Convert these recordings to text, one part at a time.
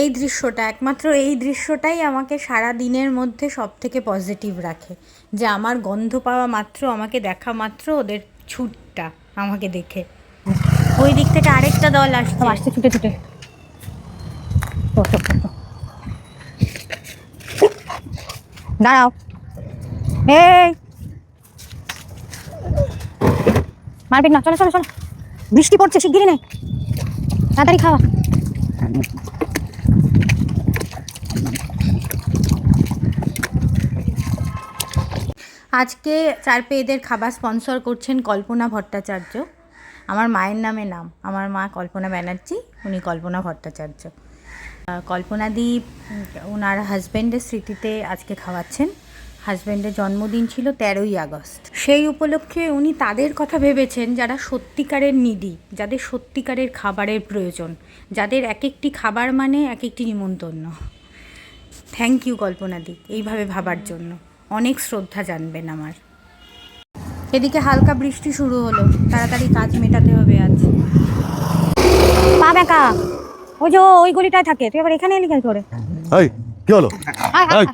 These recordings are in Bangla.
এই দৃশ্যটা একমাত্র এই দৃশ্যটাই আমাকে সারা দিনের মধ্যে সব থেকে পজিটিভ রাখে। যে আমার গন্ধ পাওয়া মাত্র, আমাকে দেখা মাত্র ওদের ছুটটা, আমাকে দেখে। ওই দিক থেকে আরেকটা দল আসছে। আসছে, ছুটে ছুটে। দাঁড়াও। এই! মারপিট না, চলো চলো চলো। বৃষ্টি পড়ছে, শিগগিরই নে। তাড়াতাড়ি খাওয়া। আজকে চার পেয়েদের খাবার স্পন্সর করছেন কল্পনা ভট্টাচার্য। আমার মায়ের নামে নাম। আমার মা কল্পনা ব্যানার্জি উনি কল্পনা ভট্টাচার্য। আহ, কল্পনাদি উম, ওনার হাজব্যান্ডের স্মৃতিতে আজকে খাওয়াচ্ছেন। হাজব্যান্ডের জন্মদিন ছিল তেরোই আগস্ট। সেই উপলক্ষে উনি তাদের কথা ভেবেছেন যারা সত্যিকারের নিডি যাদের সত্যিকারের খাবারের প্রয়োজন যাদের এক একটি খাবার মানে এক একটি নিমন্তন্ন থ্যাংক ইউ কল্পনাদি এইভাবে ভাবার জন্য। অনেক শ্রদ্ধা জানবেন আমার। এদিকে হালকা বৃষ্টি শুরু হলো। তাড়াতাড়ি কাজ মেটাতে হবে আজ। পা বেঁকা ওই যে ওই গলিটায় থাকে। তুই আবার এখানে এলি কেন করে এই কি হলো? আয়, আয়, এই।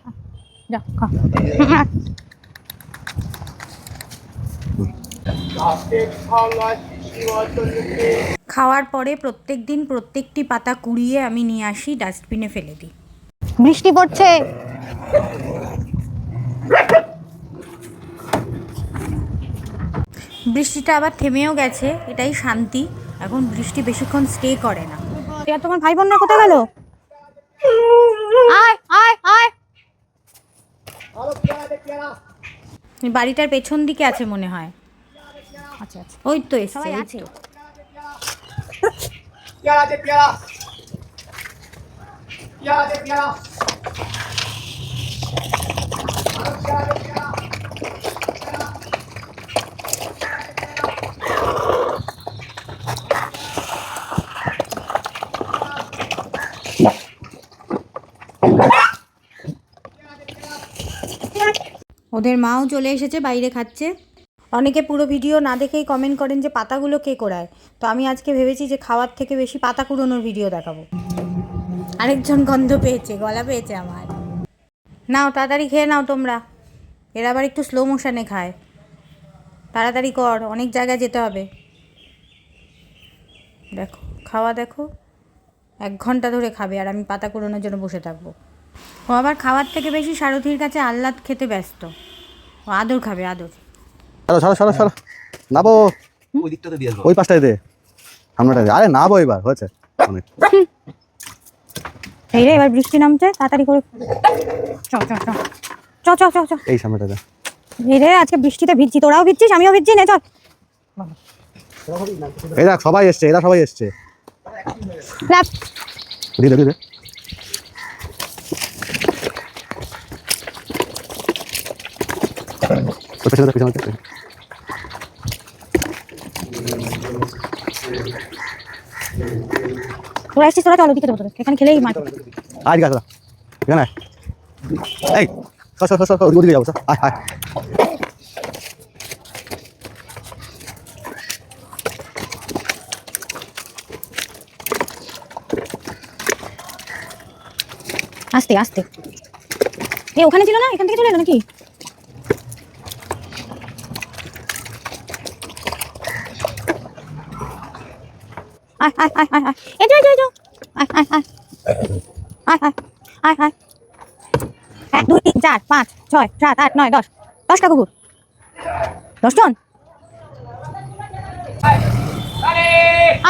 যা খা। খাওয়ার পরে প্রত্যেক দিন প্রত্যেকটি পাতা কুড়িয়ে আমি নিয়ে আসি ডাস্টবিনে ফেলে দিই। বৃষ্টি পড়ছে। বৃষ্টিটা আবার থেমেও গেছে এটাই শান্তি। এখন বৃষ্টি বেশিক্ষণ স্টে করে না। তোমার ভাই বোনরা কোথায় গেল? আয় আয় আয়। বাড়িটার পেছন দিকে আছে মনে হয়। আচ্ছা আচ্ছা। ওই তো এই আছে? তো। ওদের মাও চলে এসেছে, বাইরে খাচ্ছে। অনেকে পুরো ভিডিও না দেখেই কমেন্ট করেন যে পাতাগুলো কে কোড়ায় তো আমি আজকে ভেবেছি যে খাওয়ার থেকে বেশি পাতা কুড়োনোর ভিডিও দেখাবো। আরেকজন গন্ধ পেয়েছে, গলা পেয়েছে আমার। নাও, তাড়াতাড়ি খেয়ে নাও তোমরা। এরা আবার একটু স্লো মোশনে খায়। তাড়াতাড়ি কর, অনেক জায়গায় যেতে হবে। দেখো, খাওয়া দেখো। এক ঘণ্টা ধরে খাবে আর আমি পাতা কুড়োনোর জন্য বসে থাকব। ও আবার খাওয়ার থেকে বেশি সারথির কাছে আহ্লাদ খেতে ব্যস্ত। ও আদর খাবে আদর। ছাড়ো ছাড়ো ছাড়ো ছাড়ো নাবো। ওই দিকটাতে দিয়ে ওই পাশটায় দে। সামনেটায় দে। আরে নাবো এবার হয়েছে। অনেক। এই রে এবার বৃষ্টি নামছে তাড়াতাড়ি করে। চ চ চ। চ চ চ চ। এই সামনেটায় দে। এই রে আজকে বৃষ্টিতে ভিজছি তোরাও ভিজছিস আমিও ভিজছি নে চল। এই দেখ সবাই এসছে এরা সবাই এসছে। দিদে দিদে ওই পেছনে দে, পেছনে তোরা যাব এখানে খেলেই মার আছে দাদা। এখানে এই সর সর সর সর সর, ওদিকে যাব সর। আয় আয়। আস্তে আস্তে। এ, ওখানে ছিল না? এখান থেকে চলে এলো নাকি? আয় দুই চার, পাঁচ, ছয়, সাত নয়, দশ। দশটা কুকুর। দশজন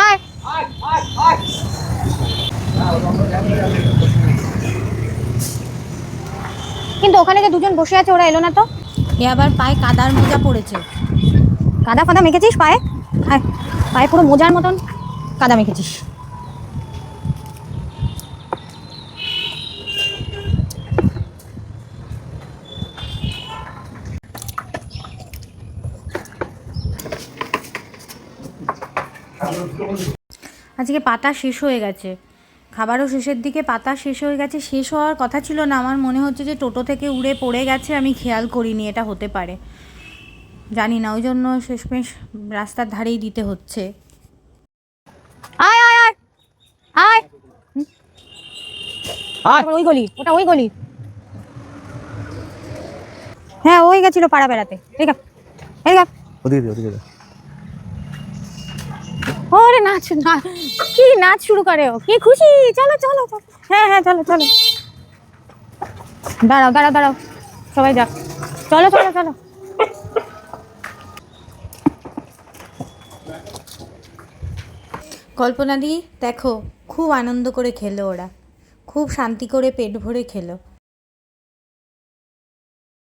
আয়। কিন্তু ওখানে যে দুজন বসে আছে ওরা এলো না তো? এ আবার পায়ে কাদার মোজা পড়েছে। কাদা ফাদা মেখেছিস পায়ে? আয় পায়ে পুরো মোজার মতন কাদা মেখেছিস। আজকে পাতা শেষ হয়ে গেছে। খাবারও শেষের দিকে পাতা শেষ হয়ে গেছে। শেষ হওয়ার কথা ছিল না। আমার মনে হচ্ছে যে টোটো থেকে উড়ে পড়ে গেছে। আমি খেয়াল করিনি এটা হতে পারে। জানি না ওই জন্য শেষমেশ রাস্তার ধারেই দিতে হচ্ছে। আয় আয় আয়! আয়! আয়! ওই গলি ওটা ওই গলি। হ্যাঁ ওই গেছিল পাড়া বেড়াতে। ঠিক আছে এই গা ওদিকে ওদিকে। ওরে নাচ না কি নাচ শুরু করে ও? কি খুশি? চলো চলো। হ্যাঁ হ্যাঁ চলো চলো। দাঁড়াও দাঁড়াও দাঁড়াও। সবাই যাক। চলো চলো চলো। কল্পনা দি দেখো, খুব আনন্দ করে খেলো ওরা। খুব শান্তি করে পেট ভরে খেলো।